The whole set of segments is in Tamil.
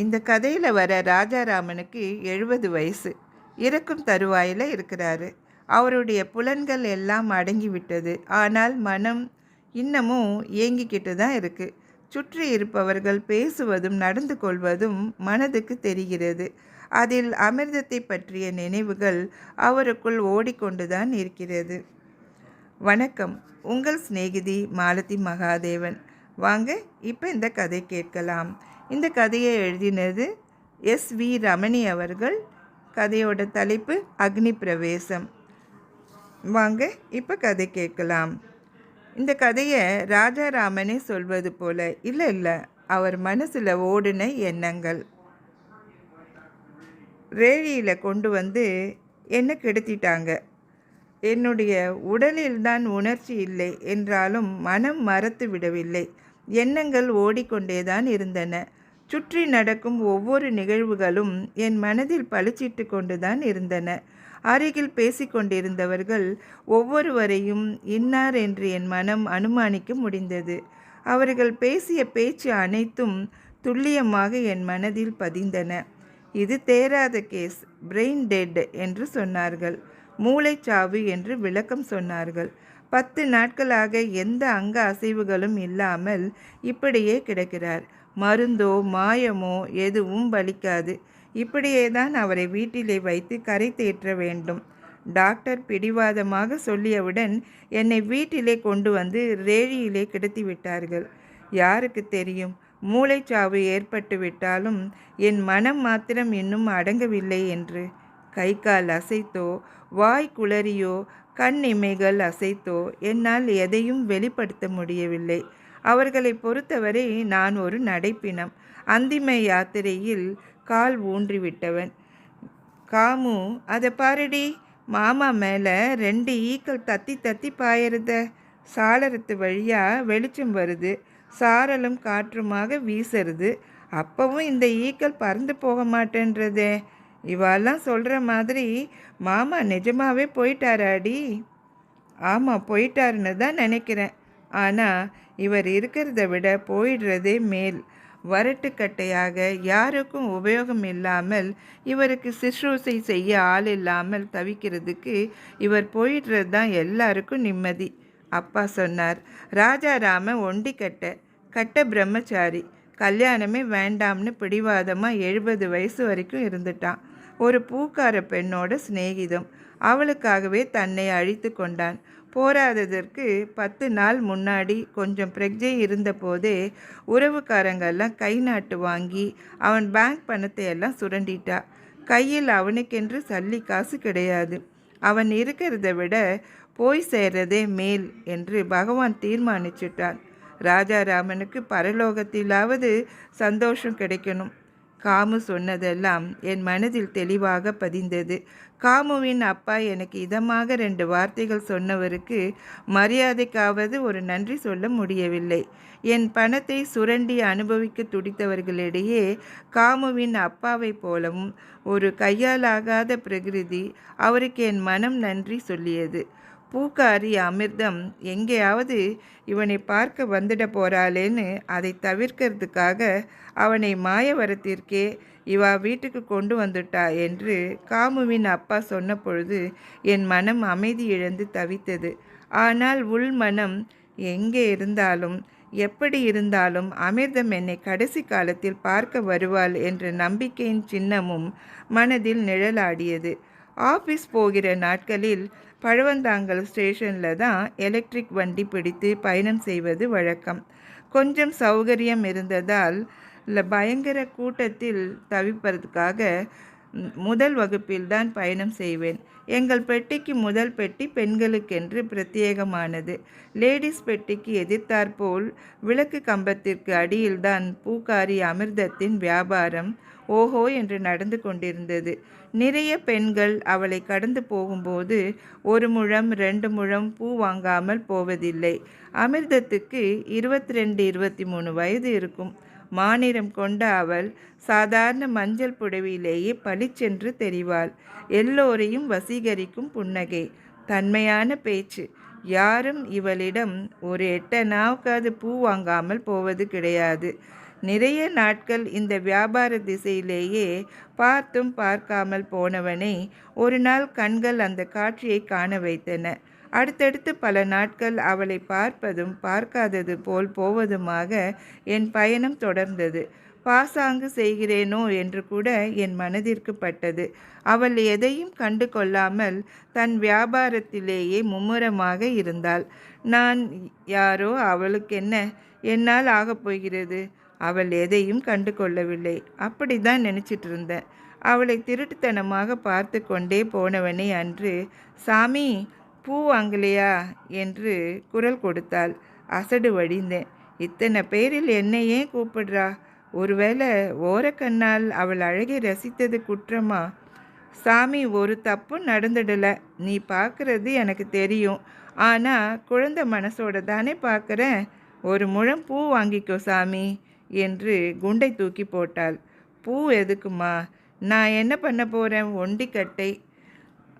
இந்த கதையில் வர ராஜாராமனுக்கு எழுபது வயசு. இறக்கும் தருவாயில் இருக்கிறாரு. அவருடைய புலன்கள் எல்லாம் அடங்கி விட்டது ஆனால் மனம் இன்னமும் ஏங்கிக்கிட்டு தான் இருக்குது சுற்றி இருப்பவர்கள் பேசுவதும் நடந்து கொள்வதும் மனதுக்கு தெரிகிறது. அதில் அமிர்தத்தை பற்றிய நினைவுகள் அவருக்குள் ஓடிக்கொண்டுதான் இருக்கிறது. வணக்கம். உங்கள் சிநேகிதி மாலதி மகாதேவன். வாங்க இப்போ இந்த கதை கேட்கலாம். இந்த கதையை எழுதினது எஸ் வி ரமணி அவர்கள். கதையோட தலைப்பு அக்னி பிரவேசம். வாங்க இப்போ கதை கேட்கலாம். இந்த கதையை ராஜாராமனே சொல்வது போல இல்லை இல்லை அவர் மனசில் ஓடின எண்ணங்கள். ரேழியில் கொண்டு வந்து என்ன கெடுத்திட்டாங்க? என்னுடைய உடலில் தான் உணர்ச்சி இல்லை என்றாலும் மனம் மறத்து விடவில்லை. எண்ணங்கள் ஓடிக்கொண்டே தான் இருந்தன. சுற்றி நடக்கும் ஒவ்வொரு நிகழ்வுகளும் என் மனதில் பளிச்சிட்டு கொண்டுதான் இருந்தன. அருகில் பேசிக்கொண்டிருந்தவர்கள் ஒவ்வொருவரையும் இன்னார் என்று என் மனம் அனுமானிக்க முடிந்தது. அவர்கள் பேசிய பேச்சு அனைத்தும் துல்லியமாக என் மனதில் பதிந்தன. இது தேராத கேஸ் பிரெயின் டெட் என்று சொன்னார்கள். மூளைச்சாவு என்று விளக்கம் சொன்னார்கள். பத்து நாட்களாக எந்த அங்க அசைவுகளும் இல்லாமல் இப்படியே கிடக்கிறார். மருந்தோ மாயமோ எதுவும் பலிக்காது இப்படியே தான் அவரை வீட்டிலே வைத்து கரை தேற்ற வேண்டும். டாக்டர் பிடிவாதமாக சொல்லியவுடன் என்னை வீட்டிலே கொண்டு வந்து ரேழியிலே கிடத்தி விட்டார்கள். யாருக்கு தெரியும்? மூளைச்சாவு ஏற்பட்டு விட்டாலும் என் மனம் மாத்திரம் இன்னும் அடங்கவில்லை என்று. கை கால் அசைத்தோ வாய் குளறியோ கண் இமைகள் அசைத்தோ என்னால் எதையும் வெளிப்படுத்த முடியவில்லை. அவர்களை பொறுத்தவரை நான் ஒரு நடைப்பினம். அந்திம யாத்திரையில் கால் ஊன்றிவிட்டவன். காமு அதை பாருடி மாமா மேலே ரெண்டு ஈக்கள் தத்தி தத்தி பாயறத. சாளரத்து வழியாக வெளிச்சம் வருது. சாரலும் காற்றுமாக வீசுறது அப்பவும் இந்த ஈக்கள் பறந்து போக மாட்டேன்றதே. இவாலாம் சொல்கிற மாதிரி மாமா நிஜமாகவே போயிட்டாராடி. ஆமாம் போயிட்டாருன்னு தான் நினைக்கிறேன். ஆனால் இவர் இருக்கிறத விட போயிடுறதே மேல். வரட்டுக்கட்டையாக யாருக்கும் உபயோகம் இல்லாமல் இவருக்கு சிஸ்ரூசை செய்ய ஆள் இல்லாமல் தவிக்கிறதுக்கு இவர் போயிடுறது தான் எல்லாருக்கும் நிம்மதி. அப்பா சொன்னார் ராஜாராம ஒண்டி கட்ட கட்ட பிரம்மச்சாரி. கல்யாணமே வேண்டாம்னு பிடிவாதமாக எழுபது வயசு வரைக்கும் இருந்துட்டான். ஒரு பூக்கார பெண்ணோட சிநேகிதம். அவளுக்காகவே தன்னை அழித்து கொண்டான். போராததற்கு பத்து நாள் முன்னாடி கொஞ்சம் பிரஜை இருந்தபோதே உறவுக்காரங்கெல்லாம் கை நாட்டு வாங்கி அவன் பேங்க் பணத்தை எல்லாம் சுரண்டிட்டா. கையில் அவனுக்கென்று சல்லி காசு கிடையாது. அவன் இருக்கிறத விட போய் சேர்றதே மேல் என்று பகவான் தீர்மானிச்சிட்டான். ராஜாராமனுக்கு பரலோகத்திலாவது சந்தோஷம் கிடைக்கணும். காமு சொன்னதெல்லாம் என் மனதில் தெளிவாக பதிந்தது. காமுவின் அப்பா எனக்கு இதமாக ரெண்டு வார்த்தைகள் சொன்னவருக்கு மரியாதைக்காவது ஒரு நன்றி சொல்ல முடியவில்லை. என் பணத்தை சுரண்டி அனுபவிக்க துடித்தவர்களிடையே காமுவின் அப்பாவை போலவும் ஒரு கையாலாகாத பிரகிருதி அவருக்கு என் மனம் நன்றி சொல்லியது. பூக்காரி அமிர்தம் எங்கேயாவது இவனை பார்க்க வந்துட போறாளேன்னு அதை தவிர்க்கிறதுக்காக அவனை மாயவரத்திற்கே இவா வீட்டுக்கு கொண்டு வந்துட்டா என்று காமுவின் அப்பா சொன்ன பொழுது என் மனம் அமைதி இழந்து தவித்தது. ஆனால் உள் மனம் எங்கே இருந்தாலும் எப்படி இருந்தாலும் அமிர்தம் என்னை கடைசி காலத்தில் பார்க்க வருவாள் என்ற நம்பிக்கையின் சின்னமும் மனதில் நிழலாடியது. ஆஃபீஸ் போகிற நாட்களில் பழவந்தாங்கல் ஸ்டேஷனில் தான் எலக்ட்ரிக் வண்டி பிடித்து பயணம் செய்வது வழக்கம். கொஞ்சம் சௌகரியம் இருந்ததால் இல்லை பயங்கர கூட்டத்தில் தவிப்பதற்காக முதல் வகுப்பில் தான் பயணம் செய்வேன். எங்கள் பெட்டிக்கு முதல் பெட்டி பெண்களுக்கென்று பிரத்யேகமானது. லேடிஸ் பெட்டிக்கு எதிர்த்தாற்போல் விளக்கு கம்பத்திற்கு அடியில்தான் பூக்காரி அமிர்தத்தின் வியாபாரம் ஓஹோ என்று நடந்து கொண்டிருந்தது. நிறைய பெண்கள் அவளை கடந்து போகும்போது ஒரு முழம் ரெண்டு முழம் பூ வாங்காமல் போவதில்லை. அமிர்தத்துக்கு இருபத்தி ரெண்டு இருபத்தி மூணு வயது இருக்கும். மாநிறம் கொண்ட அவள் சாதாரண மஞ்சள் புடவையிலேயே பளிச்சென்று தெரிவாள். எல்லோரையும் வசீகரிக்கும் புன்னகை. தன்மையான பேச்சு. யாரும் இவளிடம் ஒரு எட்ட நாவுக்காது பூ வாங்காமல் போவது கிடையாது. நிறைய நாட்கள் இந்த வியாபார திசையிலேயே பார்த்தும் பார்க்காமல் போனவனை ஒரு நாள் கண்கள் அந்த காட்சியை காண வைத்தன. அடுத்தடுத்து பல நாட்கள் அவளை பார்ப்பதும் பார்க்காதது போல் போவதுமாக என் பயணம் தொடர்ந்தது. பாசாங்கு செய்கிறேனோ என்று கூட என் மனதிற்கு பட்டது. அவள் எதையும் கண்டு கொள்ளாமல் தன் வியாபாரத்திலேயே மும்முரமாக இருந்தாள். நான் யாரோ அவளுக்கென்ன? என்னால் ஆகப் போகிறது. அவள் எதையும் கண்டு கொள்ளவில்லை அப்படி தான் நினச்சிட்டு இருந்தேன் அவளை திருட்டுத்தனமாக பார்த்து கொண்டே போனவனே அன்று சாமி பூ வாங்கலையா? என்று குரல் கொடுத்தாள். அசடு வடிந்தேன் இத்தனை பேரில் என்னை ஏன் கூப்பிடுறா? ஒருவேளை ஓரக்கண்ணால் அவள் அழகை ரசித்தது குற்றமா? சாமி ஒரு தப்பும் நடந்துடலை. நீ பார்க்கறது எனக்கு தெரியும். ஆனால் குழந்தை மனசோட தானே பார்க்குறேன். ஒரு முழம் பூ வாங்கிக்கோ சாமி. என்று குண்டை தூக்கி போட்டாள். பூ எதுக்குமா? நான் என்ன பண்ண போகிறேன் ஒண்டிக்கட்டை.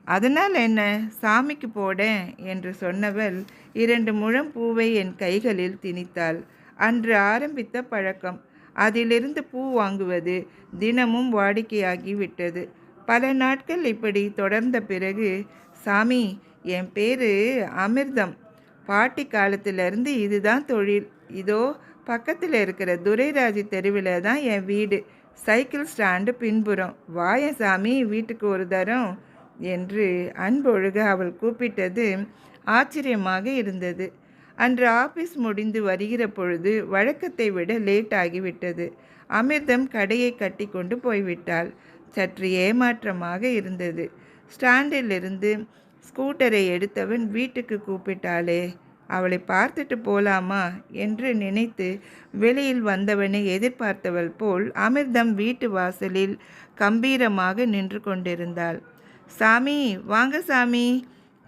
அதனால் என்ன? சாமிக்கு போடேன் என்று சொன்னவள் இரண்டு முழம் பூவை என் கைகளில் திணித்தாள். அன்று ஆரம்பித்த பழக்கம். அதிலிருந்து பூ வாங்குவது தினமும் வாடிக்கையாகி விட்டது. பல நாட்கள் இப்படி தொடர்ந்த பிறகு சாமி என் பேர் அமிர்தம். பாட்டி காலத்திலிருந்து இதுதான் தொழில். இதோ பக்கத்தில் இருக்கிற துரைராஜி தெருவில் தான் என் வீடு. சைக்கிள் ஸ்டாண்டு பின்புறம். வாயசாமி வீட்டுக்கு ஒரு தரம் என்று அன்பொழுக அவள் கூப்பிட்டது ஆச்சரியமாக இருந்தது. அன்று ஆபீஸ் முடிந்து வருகிற பொழுது வழக்கத்தை விட லேட் ஆகிவிட்டது. அமிர்தம் கடையை கட்டி கொண்டு போய்விட்டாள். சற்று ஏமாற்றமாக இருந்தது. ஸ்டாண்டிலிருந்து ஸ்கூட்டரை எடுத்தவன் வீட்டுக்கு கூப்பிட்டாளே அவளை பார்த்துட்டு போலாமா என்று நினைத்து வெளியில் வந்தவனை எதிர்பார்த்தவள் போல் அமிர்தம் வீட்டு வாசலில் கம்பீரமாக நின்று கொண்டிருந்தாள். சாமி வாங்க சாமி.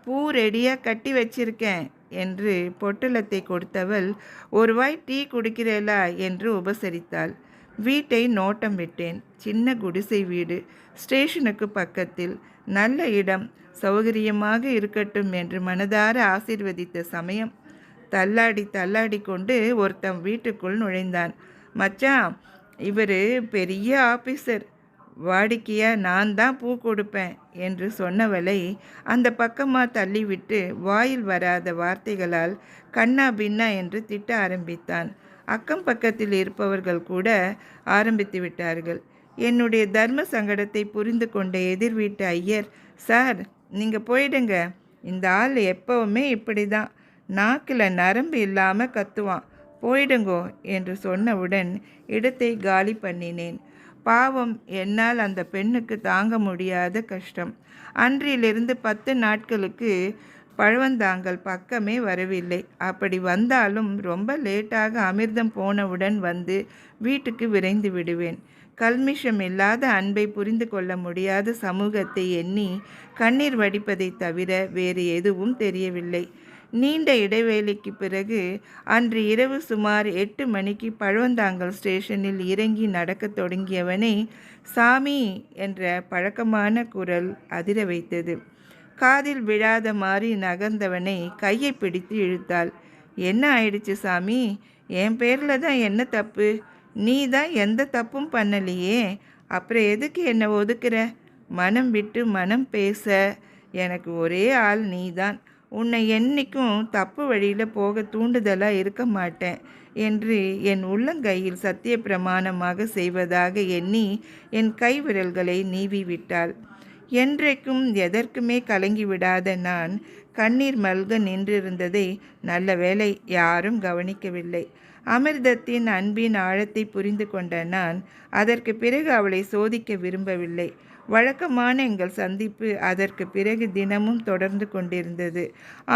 பூ ரெடியாக கட்டி வச்சிருக்கேன் என்று பொட்டலத்தை கொடுத்தவள் ஒருவாய் டீ குடிக்கிறேளா என்று உபசரித்தாள். வீட்டை நோட்டம் விட்டேன். சின்ன குடிசை வீடு ஸ்டேஷனுக்கு பக்கத்தில். நல்ல இடம். சௌகரியமாக இருக்கட்டும் என்று மனதார ஆசிர்வதித்த சமயம் தள்ளாடி தள்ளாடி கொண்டு ஒருத்தன் வீட்டுக்குள் நுழைந்தான். மச்சான் இவர் பெரிய ஆபீசர். வாடிக்கையாக நான் தான் பூ கொடுப்பேன் என்று சொன்னவளை அந்த பக்கமாக தள்ளிவிட்டு வாயில் வராத வார்த்தைகளால் கண்ணா பின்னா என்று திட்ட ஆரம்பித்தான். அக்கம் பக்கத்தில் இருப்பவர்கள் கூட ஆரம்பித்து விட்டார்கள். என்னுடைய தர்ம சங்கடத்தை புரிந்து கொண்ட எதிர் வீட்டு ஐயர் சார் நீங்கள் போயிடுங்க. இந்த ஆள் எப்பவுமே இப்படி தான் நாக்கில் நரம்பு இல்லாமல் கத்துவான். போயிடுங்கோ என்று சொன்னவுடன் இடத்தை காலி பண்ணினேன். பாவம் என்னால் அந்த பெண்ணுக்கு தாங்க முடியாத கஷ்டம். அன்றிலிருந்து பத்து நாட்களுக்கு பழவந்தாங்கள் பக்கமே வரவில்லை. அப்படி வந்தாலும் ரொம்ப லேட்டாக அமிர்தம் போனவுடன் வந்து வீட்டுக்கு விரைந்து விடுவேன். கல்மிஷம் இல்லாத அன்பை புரிந்து கொள்ள முடியாத சமூகத்தை எண்ணி கண்ணீர் வடிப்பதை தவிர வேறு எதுவும் தெரியவில்லை. நீண்ட இடைவேளைக்கு பிறகு அன்று இரவு சுமார் எட்டு மணிக்கு பழவந்தாங்கல் ஸ்டேஷனில் இறங்கி நடக்கத் தொடங்கியவனை சாமி என்ற பழக்கமான குரல் அதிர வைத்தது. காதில் விழாத மாதிரி நகர்ந்தவனை கையை பிடித்து இழுத்தாள். என்ன ஆயிடுச்சு சாமி? என் பேரில் தான் என்ன தப்பு? நீ தான் எந்த தப்பும் பண்ணலையே. அப்புறம் எதுக்கு என்னை ஒதுக்குற? மனம் விட்டு மனம் பேச. எனக்கு ஒரே ஆள் நீ தான். உன்னை என்றைக்கும் தப்பு வழியில் போக தூண்டுதலாக இருக்க மாட்டேன் என்று என் உள்ளங்கையில் சத்திய பிரமாணமாக செய்வதாக எண்ணி என் கைவிரல்களை நீவி விட்டாள். என்றைக்கும் எதற்குமே கலங்கிவிடாத நான் கண்ணீர் மல்க நின்றிருந்ததை நல்ல வேலை யாரும் கவனிக்கவில்லை. அமிர்தத்தின் அன்பின் ஆழத்தை புரிந்து கொண்ட நான் அதற்கு பிறகு அவளை சோதிக்க விரும்பவில்லை. வழக்கமான எங்கள் சந்திப்பு அதற்கு பிறகு தினமும் தொடர்ந்து கொண்டிருந்தது.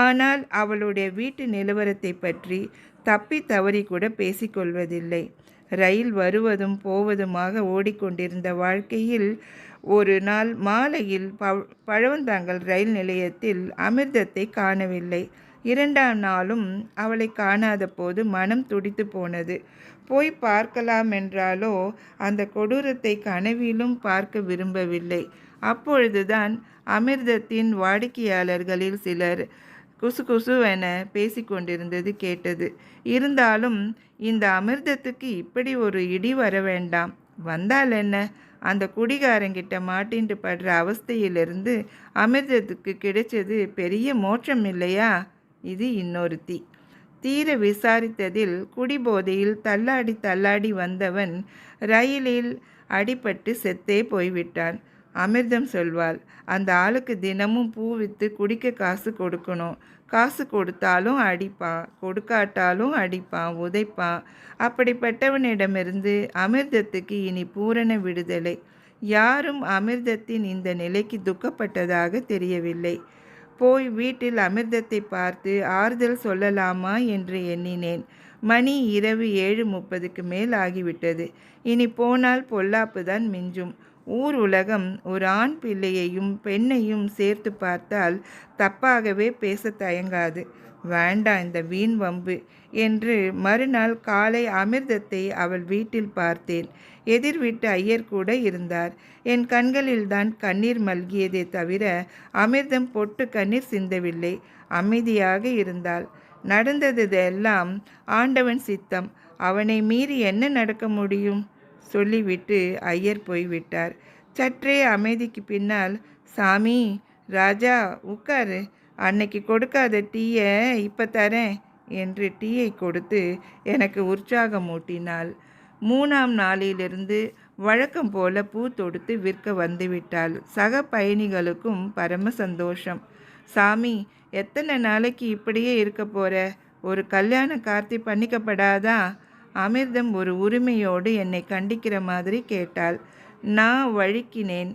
ஆனால் அவளுடைய வீட்டு நிலவரத்தை பற்றி தப்பி தவறி கூட பேசிக்கொள்வதில்லை ரயில் வருவதும் போவதுமாக ஓடிக்கொண்டிருந்த வாழ்க்கையில் ஒரு நாள் மாலையில் ப பழவந்தாங்கல் ரயில் நிலையத்தில் அமிர்தத்தை காணவில்லை. இரண்டாம் நாளும் அவளை காணாத போது மனம் துடித்து போனது. போய் பார்க்கலாம் என்றாலோ அந்த கொடூரத்தை கனவிலும் பார்க்க விரும்பவில்லை. அப்பொழுதுதான் அமிர்தத்தின் வாடிக்கையாளர்களில் சிலர் குசு குசுவென பேசிக்கொண்டிருந்தது கேட்டது. இருந்தாலும் இந்த அமிர்தத்துக்கு இப்படி ஒரு இடி வர வேண்டாம். வந்தால் என்ன? அந்த குடிகாரங்கிட்ட மாட்டின்ட்டு படுற அவஸ்தையிலிருந்து அமிர்தத்துக்கு கிடைச்சது பெரிய மோட்சம் இல்லையா? இது இன்னொருத்தி. தீர விசாரித்ததில் குடிபோதையில் தள்ளாடி தள்ளாடி வந்தவன் ரயிலில் அடிபட்டு செத்தே போய்விட்டான். அமிர்தம் சொல்வாள் அந்த ஆளுக்கு தினமும் பூ விற்று குடிக்க காசு கொடுக்கணும் காசு கொடுத்தாலும் அடிப்பான் கொடுக்காட்டாலும் அடிப்பான் உதைப்பான் அப்படிப்பட்டவனிடமிருந்து அமிர்தத்துக்கு இனி பூரண விடுதலை. யாரும் அமிர்தத்தின் இந்த நிலைக்கு துக்கப்பட்டதாக தெரியவில்லை. போய் வீட்டில் அமிர்தத்தை பார்த்து ஆறுதல் சொல்லலாமா என்று எண்ணினேன். மணி இரவு ஏழு முப்பதுக்கு மேல் ஆகிவிட்டது. இனி போனால் பொல்லாப்பு தான் மிஞ்சும். ஊர் உலகம் ஒரு ஆண் பிள்ளையையும் பெண்ணையும் சேர்த்து பார்த்தால் தப்பாகவே பேச தயங்காது. வேண்டாம் இந்த வீண் வம்பு என்று மறுநாள் காலை அமிர்தத்தை அவள் வீட்டில் பார்த்தேன். எதிர் வீட்டு ஐயர் கூட இருந்தார். என் கண்களில்தான் கண்ணீர் மல்கியதே தவிர அமிர்தம் பொட்டு கண்ணீர் சிந்தவில்லை. அமைதியாக இருந்தாள். நடந்தது எல்லாம் ஆண்டவன் சித்தம். அவனை மீறி என்ன நடக்க முடியும்? சொல்லிவிட்டு ஐயர் போய்விட்டார். சற்றே அமைதிக்கு பின்னால் சாமி ராஜா உட்காரு. அன்னைக்கு கொடுக்காத டீயை இப்போ தரேன் என்று டீயை கொடுத்து எனக்கு உற்சாகம் ஊட்டினாள். மூணாம் நாளிலிருந்து வழக்கம் போல பூ தொடுத்து விற்க வந்துவிட்டாள் சக பயணிகளுக்கும் பரம சந்தோஷம். சாமி எத்தனை நாளைக்கு இப்படியே இருக்க போற? ஒரு கல்யாண கார்த்தி பண்ணிக்கப்படாதா? அமிர்தம் ஒரு உரிமையோடு என்னை கண்டிக்கிற மாதிரி கேட்டாள். நான் வழுக்கினேன்.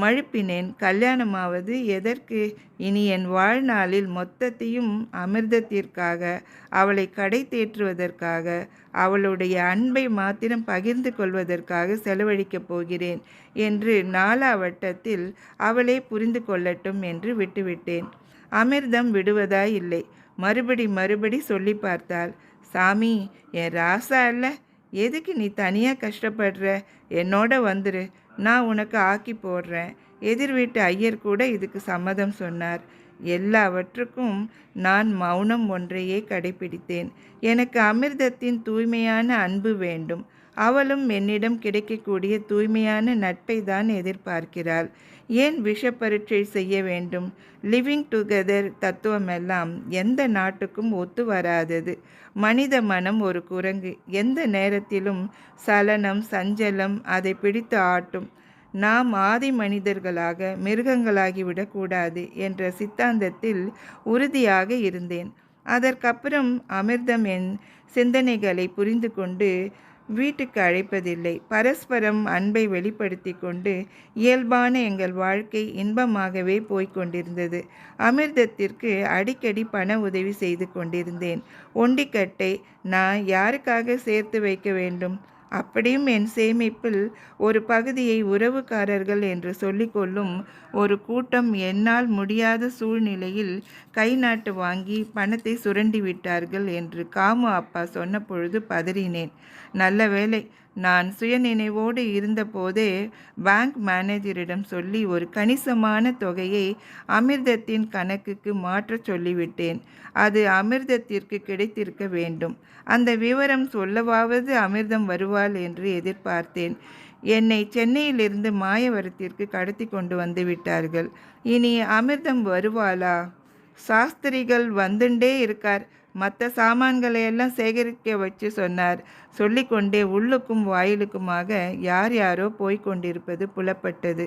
மழுப்பினேன். கல்யாணமாவது எதற்கு? இனி என் வாழ்நாளில் மொத்தத்தையும் அமிர்தத்திற்காக அவளை கடை தேற்றுவதற்காக அவளுடைய அன்பை மாத்திரம் பகிர்ந்து கொள்வதற்காக செலவழிக்கப் போகிறேன் என்று நாலாவட்டத்தில் அவளே புரிந்து கொள்ளட்டும் என்று விட்டுவிட்டேன். அமிர்தம் விடுவதாய் இல்லை. மறுபடி மறுபடி சொல்லி பார்த்தாள். சாமி என் ராசா இல்லை எதுக்கு நீ தனியாக கஷ்டப்படுற? என்னோட வந்துரு. நான் உனக்கு ஆக்கி போடுறேன். எதிர் வீட்டு ஐயர் கூட இதுக்கு சம்மதம் சொன்னார். எல்லாவற்றுக்கும் நான் மௌனம் ஒன்றையே கடைபிடித்தேன். எனக்கு அமிர்தத்தின் தூய்மையான அன்பு வேண்டும். அவளும் என்னிடம் கிடைக்கக்கூடிய தூய்மையான நட்பை தான் எதிர்பார்க்கிறாள். ஏன் விஷ பரீட்சை செய்ய வேண்டும்? லிவிங் டுகெதர் தத்துவமெல்லாம் எந்த நாட்டுக்கும் ஒத்து வராதது. மனித மனம் ஒரு குரங்கு. எந்த நேரத்திலும் சலனம் சஞ்சலம் அதை பிடித்து ஆட்டும். நாம் ஆதி மனிதர்களாக மிருகங்களாகிவிடக்கூடாது என்ற சித்தாந்தத்தில் உறுதியாக இருந்தேன். அதற்கப்புறம் அமிர்தம் என் சிந்தனைகளை புரிந்து கொண்டு வீட்டுக்கு அழைப்பதில்லை. பரஸ்பரம் அன்பை வெளிப்படுத்தி கொண்டு இயல்பான எங்கள் வாழ்க்கை இன்பமாகவே போய்கொண்டிருந்தது அமிர்தத்திற்கு அடிக்கடி பண உதவி செய்து கொண்டிருந்தேன். ஒண்டிக்கட்டை நான் யாருக்காக சேர்த்து வைக்க வேண்டும்? அப்படியும் என் சேமிப்பில் ஒரு பகுதியை உறவுக்காரர்கள் என்று சொல்லிக்கொள்ளும் ஒரு கூட்டம் என்னால் முடியாத சூழ்நிலையில் கை நாட்டு வாங்கி பணத்தை சுரண்டி விட்டார்கள் என்று காமு அப்பா சொன்ன பொழுது பதறினேன். நல்ல வேலை நான் சுயநினைவோடு இருந்தபோதே பேங்க் மேனேஜரிடம் சொல்லி ஒரு கணிசமான தொகையை அமிர்தத்தின் கணக்குக்கு மாற்றச் சொல்லிவிட்டேன். அது அமிர்தத்திற்கு கிடைத்திருக்க வேண்டும். அந்த விவரம் சொல்லவாவது அமிர்தம் வருவாள் என்று எதிர்பார்த்தேன். என்னை சென்னையிலிருந்து மாயவரத்திற்கு கடத்தி கொண்டு வந்து விட்டார்கள். இனி அமிர்தம் வருவாளா? சாஸ்திரிகள் வந்துண்டே இருக்கார். மற்ற சாமான்களை எல்லாம் சேகரிக்க வச்சு சொன்னார். சொல்லிக்கொண்டே உள்ளுக்கும் வாயிலுக்குமாக யார் யாரோ போய்கொண்டிருப்பது புலப்பட்டது.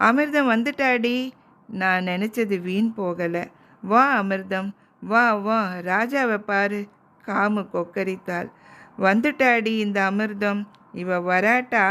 அமிர்தம் வந்துட்டாடி. நான் நினச்சது வீண் போகலை. வா அமிர்தம். வா வா. ராஜாவை பாரு. காமு கொக்கரித்தாள். வந்துட்டாடி இந்த அமிர்தம். இவ வராட்டா?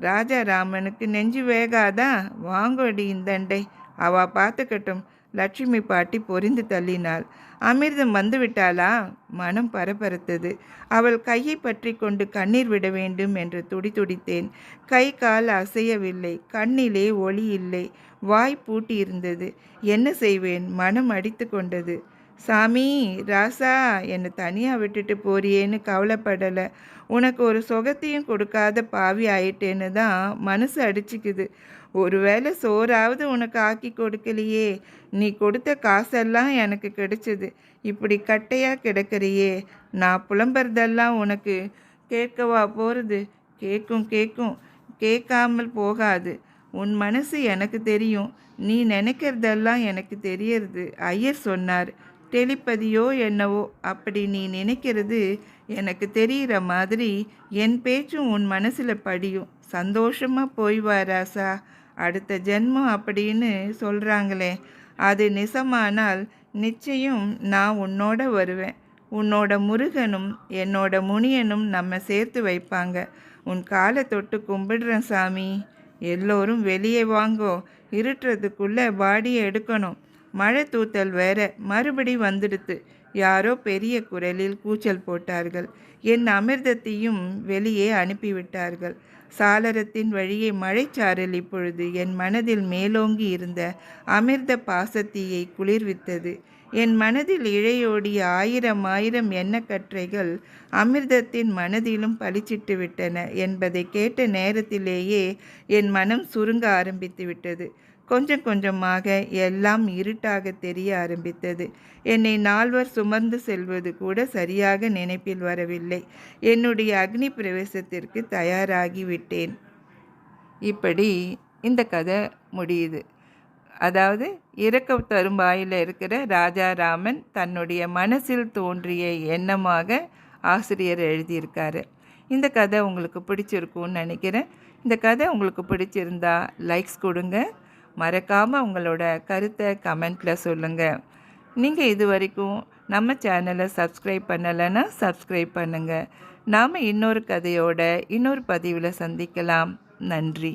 ராஜாராமனுக்கு நெஞ்சு வேகாதா? வாங்கோடி இந்தண்டை. அவ பார்த்துக்கட்டும். லட்சுமி பாட்டி பொறிந்து தள்ளினாள். அமிர்தம் வந்துவிட்டாளா? மனம் பரபரத்தது. அவள் கையை பற்றி கொண்டு கண்ணீர் விட வேண்டும் என்று துடி துடித்தேன். கை கால் அசையவில்லை. கண்ணிலே ஒளி இல்லை. வாய் பூட்டி இருந்தது என்ன செய்வேன்? மனம் அடித்து கொண்டது. சாமி ராசா என்னை தனியாக விட்டுட்டு போறியேன்னு கவலைப்படலை. உனக்கு ஒரு சுகத்தையும் கொடுக்காத பாவி ஆயிட்டேன்னு தான் மனசு அடிச்சுக்குது. ஒருவேளை சோறாவது உனக்கு ஆக்கி கொடுக்கலையே. நீ கொடுத்த காசெல்லாம் எனக்கு கிடைச்சது. இப்படி கட்டையாக கிடக்கிறியே. நான் புலம்புறதெல்லாம் உனக்கு கேட்கவா போகிறது கேட்கும் கேட்கும். கேட்காமல் போகாது. உன் மனசு எனக்கு தெரியும். நீ நினைக்கிறதெல்லாம் எனக்கு தெரியறது ஐயர் சொன்னார். தெளிப்பதியோ என்னவோ? அப்படி நீ நினைக்கிறது எனக்கு தெரிகிற மாதிரி என் பேச்சும் உன் மனசில் படியும். சந்தோஷமாக போய் வாராசா அடுத்த ஜென்மம் அப்படின்னு சொல்கிறாங்களே அது நிசமானால் நிச்சயம் நான் உன்னோட வருவேன். உன்னோட முருகனும் என்னோட முனியனும் நம்ம சேர்த்து வைப்பாங்க. உன் காலை தொட்டு கும்பிடுறேன் சாமி. எல்லோரும் வெளியே வாங்கோ. இருட்டுறதுக்குள்ளே பாடியை எடுக்கணும். மழை தூத்தல் வேற மறுபடி வந்துடுத்து. யாரோ பெரிய குரலில் கூச்சல் போட்டார்கள். என் அமிர்தத்தையும் வெளியே அனுப்பிவிட்டார்கள். சாளரத்தின் வழியே மழைச்சாரல் இப்பொழுது என் மனதில் மேலோங்கி இருந்த அமிர்த பாசத்தீயை குளிர்வித்தது. என் மனதில் இழையோடிய ஆயிரம் ஆயிரம் எண்ணக்கற்றைகள் அமிர்தத்தின் மனதிலும் பளிச்சிட்டு விட்டன என்பதை கேட்ட நேரத்திலேயே என் மனம் சுருங்க ஆரம்பித்து விட்டது. கொஞ்சம் கொஞ்சமாக எல்லாம் இருட்டாக தெரிய ஆரம்பித்தது. என்னை நால்வர் சுமந்து செல்வது கூட சரியாக நினைப்பில் வரவில்லை. என்னுடைய அக்னி பிரவேசத்திற்கு தயாராகிவிட்டேன். இப்படி இந்த கதை முடியுது. அதாவது இறக்க தரும்பாயில் இருக்கிற ராஜாராமன் தன்னுடைய மனசில் தோன்றிய எண்ணமாக ஆசிரியர் எழுதியிருக்காரு. இந்த கதை உங்களுக்கு பிடிச்சிருக்கும்னு நினைக்கிறேன். இந்த கதை உங்களுக்கு பிடிச்சிருந்தா லைக்ஸ் கொடுங்க. மறக்காமல் உங்களோட கருத்தை கமெண்ட்டில் சொல்லுங்கள் நீங்கள் இது வரைக்கும் நம்ம சேனலை சப்ஸ்கிரைப் பண்ணலைன்னா சப்ஸ்கிரைப் பண்ணுங்கள் நாம் இன்னொரு கதையோட இன்னொரு பதிவில் சந்திக்கலாம். நன்றி.